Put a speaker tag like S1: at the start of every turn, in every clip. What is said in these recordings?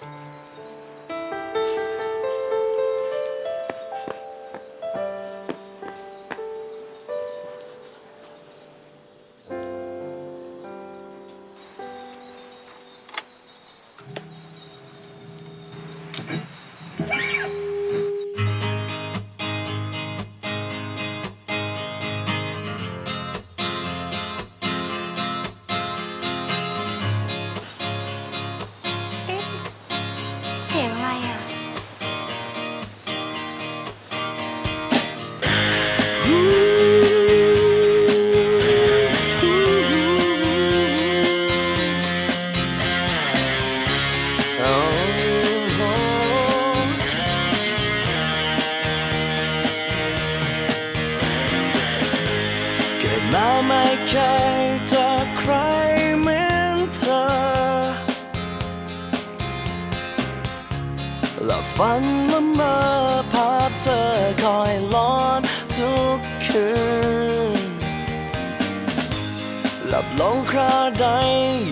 S1: Thank you. มาไม่เคยเจอใครเหมือนเธอ และฝันละเมอภาพเธอคอยหลอน ทุกคืน หลับลงคราใด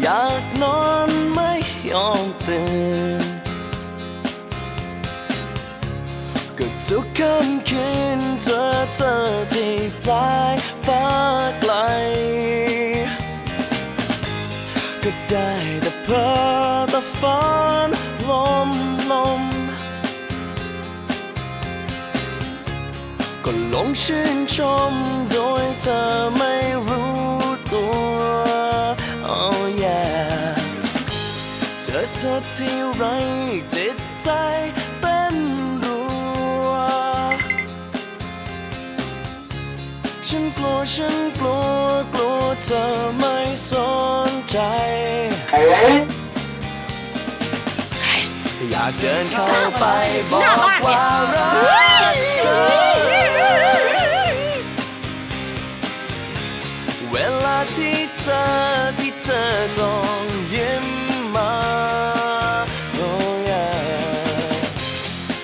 S1: อยากนอนไม่ยอมตื่นก็ทุกค่ำคืนเจอเธอที่ปลายฟ้าไกล ก็ได้แต่เพ้อแต่ฝัน ก็หลงชื่นชมโดยเธอไม่รู้ตัว oh yeah เจอเธอที่ไรจิตใจเต้นรัว ฉันกลัวฉันกลัวกลัวเธอไม่สนใจากเดินเข้าไปบอกว่ารักเธอเวลาที่เธอที่เธอส่งยิ้มมา oh yeah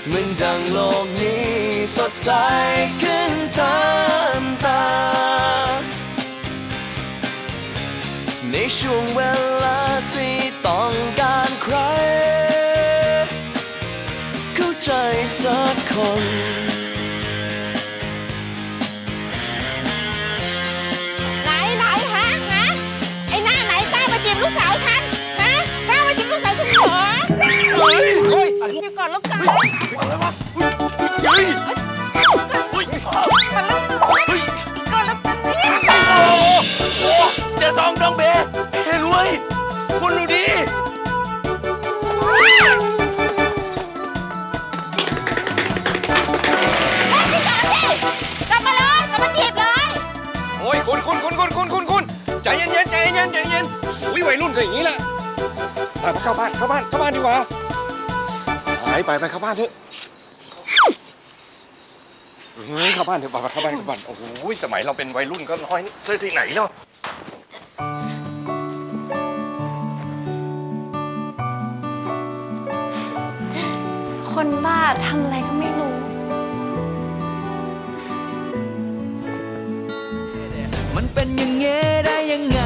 S1: เหมือนดังโลกนี้สดใสขึ้นทันตาในช่วงเวลา น
S2: ไหนไหนฮะฮะไอ้หน้าไหนกล้ามาจีบลูกสาวฉันฮะกล้ามาจีบลูกสาวฉันเหรอ
S1: เฮ้ยเฮ้ย
S2: เดี๋ยวก่อนแล้วกัน
S1: อะไรวะเฮ้ยเฮ้ย
S2: ก่อนแล้วกันเนี่ย
S1: โอ้โหเจะต้องดองเบเห็นเว้ยคุณดูดิ
S3: วัยรุ่นก็อย่างนี้แหละไปเข้าบ้านเข้าบ้านเข้าบ้านดีกว่าไปไปไปเข้าบ้านเถอะเฮ้ยเข้าบ้านเถอะไปไปเข้าบ้านเข้าบ้านโอ้โหสมัยเราเป็นวัยรุ่นก็น้อยเสื้อที่ไหนเนาะ
S4: คนบ้าทำอะไรก็ไม่รู้
S1: มันเป็นอย่างเงี้ยได้ยังไง